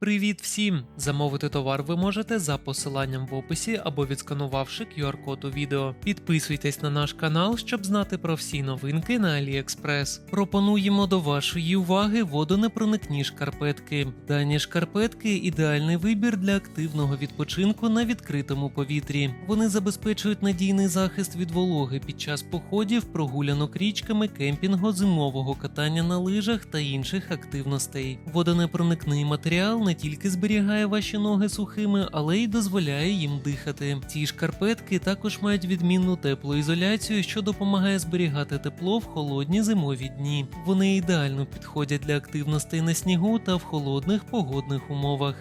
Привіт всім! Замовити товар ви можете за посиланням в описі або відсканувавши QR-код у відео. Підписуйтесь на наш канал, щоб знати про всі новинки на AliExpress. Пропонуємо до вашої уваги водонепроникні шкарпетки. Дані шкарпетки ідеальний вибір для активного відпочинку на відкритому повітрі. Вони забезпечують надійний захист від вологи під час походів, прогулянок річками, кемпінгу, зимового катання на лижах та інших активностей. Водонепроникний матеріал не тільки зберігає ваші ноги сухими, але й дозволяє їм дихати. Ці шкарпетки також мають відмінну теплоізоляцію, що допомагає зберігати тепло в холодні зимові дні. Вони ідеально підходять для активностей на снігу та в холодних погодних умовах.